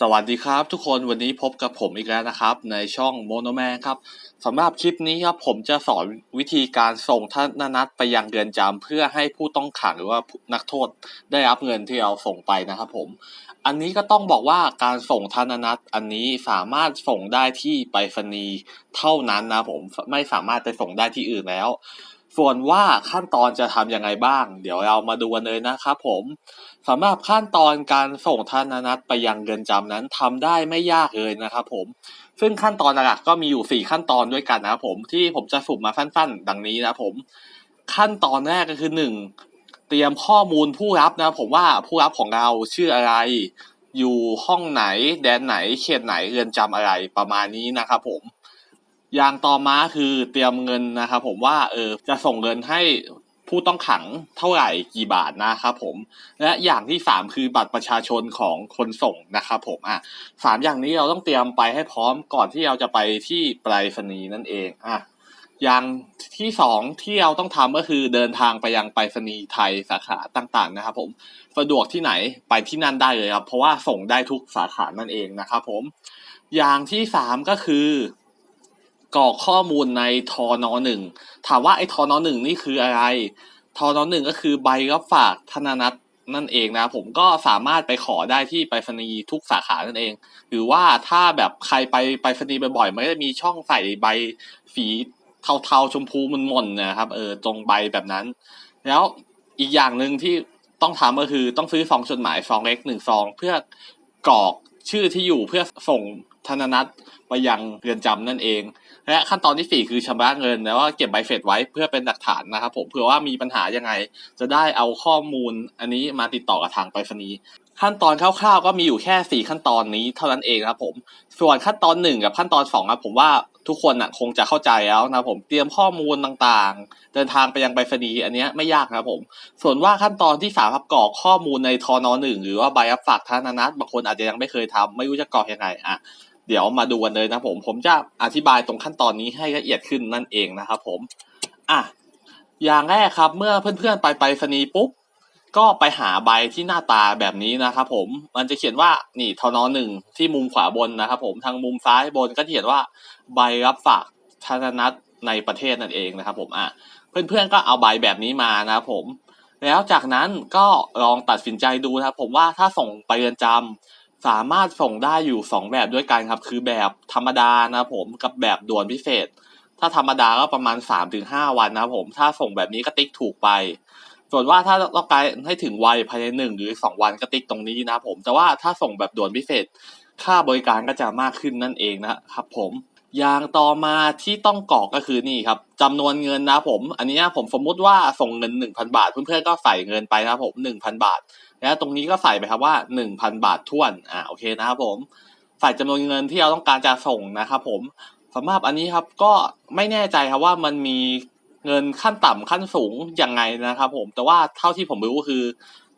สวัสดีครับทุกคนวันนี้พบกับผมอีกแล้วนะครับ ในช่องโมโนแมนครับสำหรับคลิปนี้ครับผมจะสอนวิธีการส่งท่านนัดไปยังเรือนจำเพื่อให้ผู้ต้องขังหรือว่านักโทษได้รับเงินที่เราส่งไปนะครับผม อันนี้ก็ต้องบอกว่าการส่งธนนัตอันนี้สามารถส่งได้ที่ไปรษณีย์เท่านั้นนะผมไม่สามารถไปส่งได้ที่อื่นแล้ว ส่วนว่าขั้นตอนจะทำยังไงบ้าง เดี๋ยวเรามาดูกันเลยนะครับผมสำหรับขั้นตอนการส่งธนนัตไปยังเรือนจำนั้นทำได้ไม่ยากเลยนะครับผม ซึ่งขั้นตอนหลักก็มีอยู่ 4 ขั้นตอนด้วยกันนะครับผมที่ผมจะสรุปมาสั้นๆ ดังนี้นะครับผม ขั้นตอนแรกก็คือ 1 เตรียมข้อมูลผู้รับนะผมว่าผู้รับของเราชื่ออะไร อยู่ห้องไหน แดนไหนเขตไหนเรือนจำอะไรประมาณนี้นะครับผม อย่างต่อมาคือเตรียมเงินนะครับผมว่าเออจะส่งเงินให้ผู้ต้องขังเท่าไหร่กี่บาทนะครับผม และอย่างที่สามคือบัตรประชาชนของคนส่งนะครับผมอะสามอย่างนี้เราต้องเตรียมไปให้พร้อมก่อนที่เราจะไปที่ไปรษณีย์นั่นเองอะอย่างที่สองที่เราต้องทำก็คือเดินทางไปยังไปรษณีย์ไทยสาขาต่างๆนะครับผมสะดวกที่ไหนไปที่นั่นได้เลยครับเพราะว่าส่งได้ทุกสาขานั่นเองนะครับผม อย่างที่สามก็คือ กรอกข้อมูลในทอนหนึ่งถามว่าไอ้ทอนหนึ่งนี่คืออะไรทอนหนึ่งก็คือใบรับฝากธนานัตนั่นเองนะผมก็สามารถไปขอได้ที่ไปรษณีย์ทุกสาขานั่นเอง หรือว่าถ้าแบบใครไปไปรษณีย์บ่อยๆมันก็จะมีช่องใส่ใบสีเทาๆชมพูมันมนนะครับเออตรงใบแบบนั้น แล้วอีกอย่างหนึ่งที่ต้องทำก็คือต้องซื้อซองจดหมายซองเล็กหนึ่งซอง เพื่อกรอกชื่อที่อยู่เพื่อส่ง ธนนัตไปยังเรือนจำนั่นเอง และขั้นตอนที่สี่คือชำระเงิน แล้วก็เก็บใบเสร็จไว้เพื่อเป็นหลักฐานนะครับผมเผื่อว่ามีปัญหายังไง จะได้เอาข้อมูลอันนี้มาติดต่อกับทางไปรษณีย์ขั้นตอนคร่าวๆ ก็มีอยู่แค่สี่ขั้นตอนนี้เท่านั้นเองครับผม ส่วนขั้นตอนหนึ่งกับขั้นตอนสองครับผมว่าทุกคนน่ะคงจะเข้าใจแล้วนะครับผมเตรียมข้อมูลต่างๆ เดินทางไปยังไปรษณีย์อันนี้ไม่ยากครับผม ส่วนว่าขั้นตอนที่สามครับกรอกข้อมูลในทอนหนึ่งหรือว่าใบรับฝากธนนัตบางคนอาจจะยังไม่เคยทำไม่รู้จะกรอกยังไงอะ เดี๋ยวมาดูกันเลยนะผมผมจะอธิบายตรงขั้นตอนนี้ให้ละเอียดขึ้นนั่นเองนะครับผมอะอย่างแรกครับเมื่อเพื่อนๆไปไปรษณีย์ปุ๊บก็ไปหาใบที่หน้าตาแบบนี้นะครับผมมันจะเขียนว่านี่ทนหนึ่งที่มุมขวาบนนะครับผมทางมุมซ้ายบนก็เขียนว่าใบรับฝากธนนัตในประเทศนั่นเองนะครับผมอะเพื่อนๆก็เอาใบแบบนี้มานะครับผม แล้วจากนั้นก็ลองตัดสินใจดูนะครับผมว่าถ้าส่งไปเรือนจำ สามารถส่งได้อยู่สองแบบด้วยกันครับ คือแบบธรรมดานะผมกับแบบด่วนพิเศษ ถ้าธรรมดาก็ประมาณ3าถึงหวันนะผมถ้าส่งแบบนี้ก็ติ๊กถูกไป ส่วนว่าถ้าต้องการให้ถึงไวภายในหนึ่งหรือสองวันก็ติ๊กตรงนี้นะผมแต่ว่าถ้าส่งแบบด่วนพิเศษ ค่าบริการก็จะมากขึ้นนั่นเองนะครับผมอย่างต่อมาที่ต้องกรอกก็คือนี่ครับจำนวนเงินนะผม อันนี้ผมสมมุติว่าส่งเงิน 1,000 บาท เพื่อนๆก็ใส่เงินไปนะผม 1,000 บาท แล้วตรงนี้ก็ใส่ไปครับว่า 1,000 บาททวนอ่าโอเคนะครับผมใส่จำนวนเงินที่เราต้องการจะส่งนะครับผมสำหรับอันนี้ครับก็ไม่แน่ใจครับว่ามันมีเงินขั้นต่ำขั้นสูงยังไงนะครับ ผม แต่ว่าเท่าที่ผมรู้ก็คือ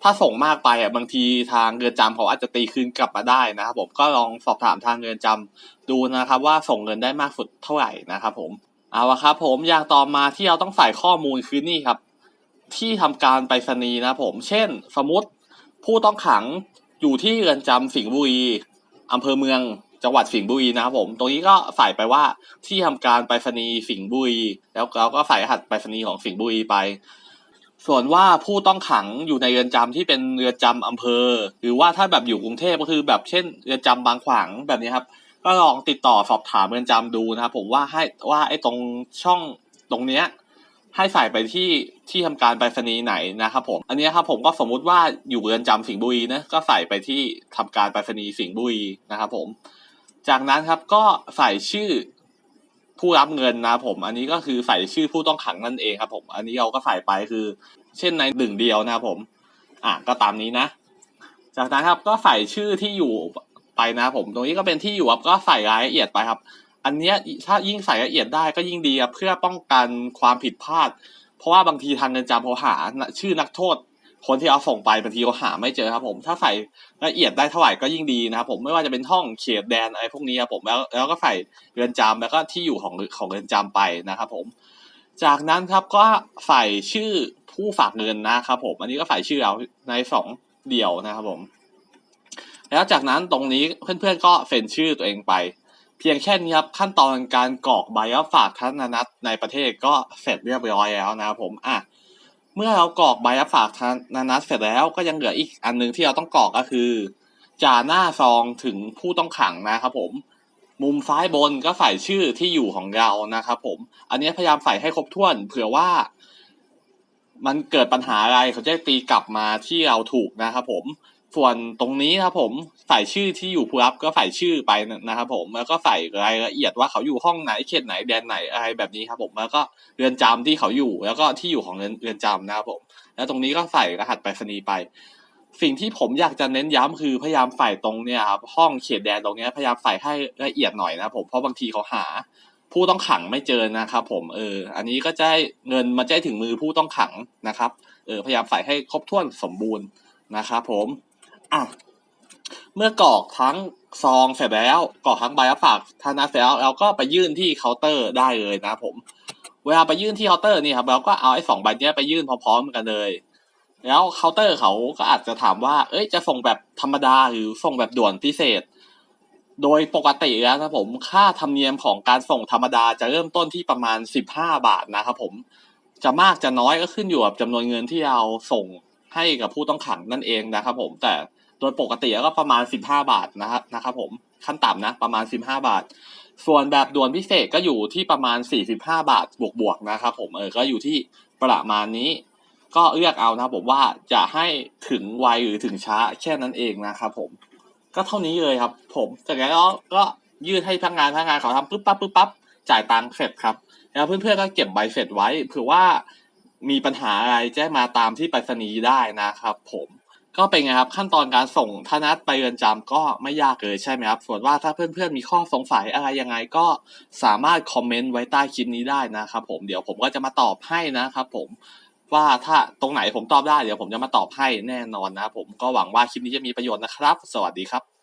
ถ้าส่งมากไปอะบางทีทางเรือนจำเขาอาจจะตีคืนกลับมาได้นะครับ ผมก็ลองสอบถามทางเรือนจำดูนะครับ ว่าส่งเงินได้มากสุดเท่าไหร่นะครับ ผมเอาละครับ ผมอย่างต่อมาที่เราต้องใส่ข้อมูลคือนี่ครับ ที่ทำการไปรษณีย์นะผม เช่น สมมติ ผู้ต้องขังอยู่ที่เรือนจำสิงห์บุรีอำเภอเมืองจังหวัดสิงห์บุรีนะครับผม ตรงนี้ก็ใส่ไปว่าที่ทำการไปรษณีย์สิงห์บุรีแล้วเราก็ใส่รหัสไปรษณีย์ของสิงห์บุรีไป ส่วนว่าผู้ต้องขังอยู่ในเรือนจำที่เป็นเรือนจำอำเภอ หรือว่าถ้าแบบอยู่กรุงเทพก็คือแบบเช่นเรือนจำบางขวางแบบนี้ครับ ก็ลองติดต่อสอบถามเรือนจำดูนะครับผมว่าให้ว่าไอ้ตรงช่องตรงเนี้ย ให้ใส่ไปที่ที่ทำการไปรษณีย์ไหนนะครับผม อันนี้ครับผมก็สมมุติว่าอยู่เรือนจำสิงห์บุรีนะก็ใส่ไปที่ทำการไปรษณีย์สิงห์บุรีนะครับผม จากนั้นครับก็ใส่ชื่อผู้รับเงินนะผม อันนี้ก็คือใส่ชื่อผู้ต้องขังนั่นเองครับผม อันนี้เราก็ใส่ไปคือ เช่นในหนึ่งเดียวนะครับผม อะก็ตามนี้นะ จากนั้นครับก็ใส่ชื่อที่อยู่ไปนะผม ตรงนี้ก็เป็นที่อยู่ครับก็ใส่รายละเอียดไปครับ อันเนี้ยถ้ายิ่งใส่ละเอียดได้ก็ยิ่งดีครับเพื่อป้องกันความผิดพลาด เพราะว่าบางทีทางเรือนจำเขาหาชื่อนักโทษ คนที่เอาส่งไปบางทีเขาหาไม่เจอครับ ผม ถ้าใส่ละเอียดได้เท่าไหร่ก็ยิ่งดีนะครับผมไม่ว่าจะเป็นห้องเขตแดนอะไรพวกนี้ครับผมแล้วแล้วก็ใส่เรือนจำแล้วก็ที่อยู่ของของเรือนจำไปนะครับ ผม จากนั้นครับก็ใส่ชื่อผู้ฝากเงินนะครับผม อันนี้ก็ใส่ชื่อเราในสองเดี่ยวนะครับผม แล้วจากนั้นตรงนี้เพื่อนๆก็เซ็นชื่อตัวเองไป เพียงแค่นี้ครับขั้นตอนการกรอกใบรับฝากธนนัตในประเทศก็เสร็จเรียบร้อยแล้วนะครับผมอะเมื่อเรากรอกใบรับฝากธนนัตเสร็จแล้วก็ยังเหลืออีกอันหนึงที่เราต้องกรอกก็คือจ่าหน้าซองถึงผู้ต้องขังนะครับผม มุมซ้ายบนก็ใส่ชื่อที่อยู่ของเรานะครับผม อันนี้พยายามใส่ให้ครบถ้วน เผื่อว่า มันเกิดปัญหาอะไรเขาจะตีกลับมาที่เราถูกนะครับผม ส่วนตรงนี้ครับผมใส่ชื่อที่อยู่ผู้รับก็ใส่ชื่อไปนะครับผมแล้วก็ใส่รายละเอียดว่าเขาอยู่ห้องไหนเขตไหนแดนไหนอะไรแบบนี้ครับผมแล้วก็เรือนจำที่เขาอยู่ แล้วก็ที่อยู่ของเรือนเรือนจำนะครับผม แล้วตรงนี้ก็ใส่รหัสไปรษณีย์ไป สิ่งที่ผมอยากจะเน้นย้ำคือพยายามใส่ตรงเนี่ยครับห้องเขตแดนตรงเนี้ยพยายามใส่ให้ละเอียดหน่อยนะครับผมเพราะบางทีเขาหาผู้ต้องขังไม่เจอนะครับผมเออ อันนี้ก็จะเงินมาจะให้ถึงมือผู้ต้องขังนะครับ เออพยายามใส่ให้ครบถ้วนสมบูรณ์นะครับผม อะเมื่อกรอกทั้งซองเสร็จแล้วกรอกทั้งใบรับฝากธนาเสร็จแล้วเราก็ไปยื่นที่เคาน์เตอร์ได้เลยนะผม เวลาไปยื่นที่เคาน์เตอร์นี่ครับเราก็เอาไอ้สองใบเนี้ยไปยื่นพร้อมๆกันเลย แล้วเคาน์เตอร์เขาก็อาจจะถามว่า เอ้ยจะส่งแบบธรรมดาหรือส่งแบบด่วนพิเศษ โดยปกติแล้วนะผมค่าธรรมเนียมของการส่งธรรมดาจะเริ่มต้นที่ประมาณ 15 บาทนะครับผมจะมากจะน้อยก็ขึ้นอยู่กับจำนวนเงินที่เราส่งให้กับผู้ต้องขังนั่นเองนะครับผมแต่ โดยปกติแล้วก็ประมาณ 15 บาทนะครับนะครับผมขั้นต่ำนะประมาณ 15 บาท ส่วนแบบด่วนพิเศษก็อยู่ที่ประมาณ 45 บาทบวกๆนะครับผมเออก็อยู่ที่ประมาณนี้ ก็เลือกเอานะผมว่าจะให้ถึงไวหรือถึงช้าแค่นั้นเองนะครับผมก็เท่านี้เลยครับ ผมจากนั้นก็ก็ยื่นให้พนักงานพนักงานเขาทำปุ๊บปั๊บปุ๊บปั๊บจ่ายตังค์เสร็จครับ แล้วเพื่อนๆก็เก็บใบเสร็จไว้เผื่อว่ามีปัญหาอะไรแจ้งมาตามที่ไปรษณีย์ได้นะครับผม ก็เป็นไงครับขั้นตอนการส่งธนัดไปเรือนจำก็ไม่ยากเลยใช่ไหมครับ ส่วนว่าถ้าเพื่อนๆมีข้อสงสัยอะไรยังไงก็สามารถคอมเมนต์ไว้ใต้คลิปนี้ได้นะครับผมเดี๋ยวผมก็จะมาตอบให้นะครับผมว่าถ้าตรงไหนผมตอบได้เดี๋ยวผมจะมาตอบให้แน่นอนนะผมก็หวังว่าคลิปนี้จะมีประโยชน์นะครับ สวัสดีครับ